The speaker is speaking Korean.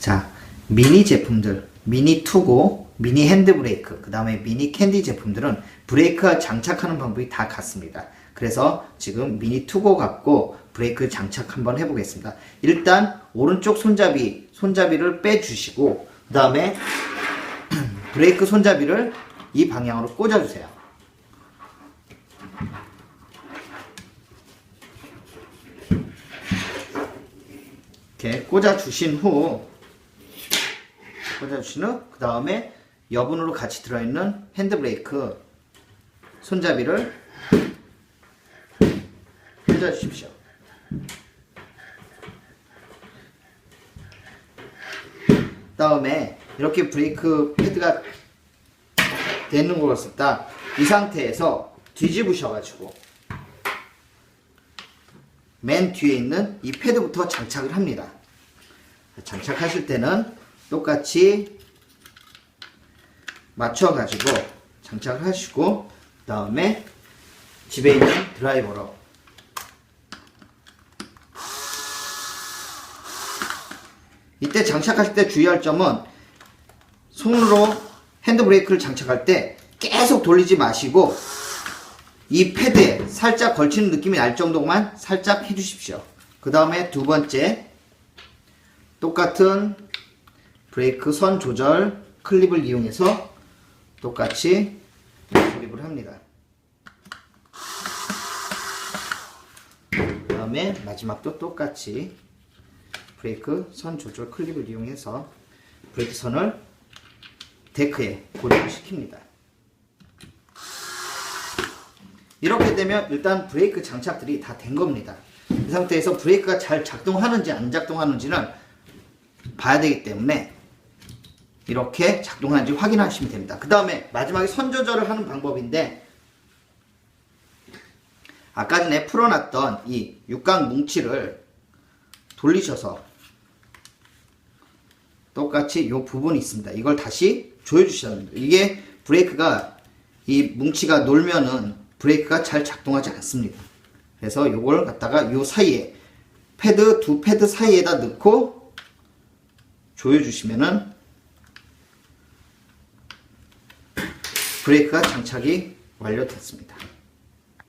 자, 미니 제품들, 미니 투고, 미니 핸드 브레이크, 그 다음에 미니 캔디 제품들은 브레이크 장착하는 방법이 다 같습니다. 그래서 지금 미니 투고 갖고 브레이크 장착 한번 해보겠습니다. 일단 오른쪽 손잡이, 손잡이를 빼주시고, 그 다음에 브레이크 손잡이를 이 방향으로 꽂아주세요. 이렇게 꽂아주신 후 꽂아주신 후그 다음에 여분으로 같이 들어있는 핸드브레이크 손잡이를 꽂아주십시오. 다음에 이렇게 브레이크 패드가 되는 것을 딱이 상태에서 뒤집으셔가지고 맨 뒤에 있는 이 패드부터 장착을 합니다. 장착하실 때는 똑같이 맞춰가지고 장착을 하시고 그 다음에 집에 있는 드라이버로 이때 장착하실 때 주의할 점은 손으로 핸드브레이크를 장착할 때 계속 돌리지 마시고 이 패드에 살짝 걸치는 느낌이 날 정도만 살짝 해주십시오. 그 다음에 두 번째 똑같은 브레이크 선 조절 클립을 이용해서 똑같이 조립을 합니다. 그 다음에 마지막도 똑같이 브레이크 선 조절 클립을 이용해서 브레이크 선을 데크에 고정을 시킵니다. 이렇게 되면 일단 브레이크 장착들이 다 된 겁니다. 이 상태에서 브레이크가 잘 작동하는지 안 작동하는지는 봐야 되기 때문에 이렇게 작동하는지 확인하시면 됩니다. 그 다음에 마지막에 선 조절을 하는 방법인데 아까 전에 풀어놨던 이 육각 뭉치를 돌리셔서 똑같이 이 부분이 있습니다. 이걸 다시 조여주셔야 됩니다. 이게 브레이크가 이 뭉치가 놀면은 브레이크가 잘 작동하지 않습니다. 그래서 이걸 갖다가 이 사이에 패드 두 패드 사이에다 넣고 조여주시면은 브레이크가 장착이 완료됐습니다.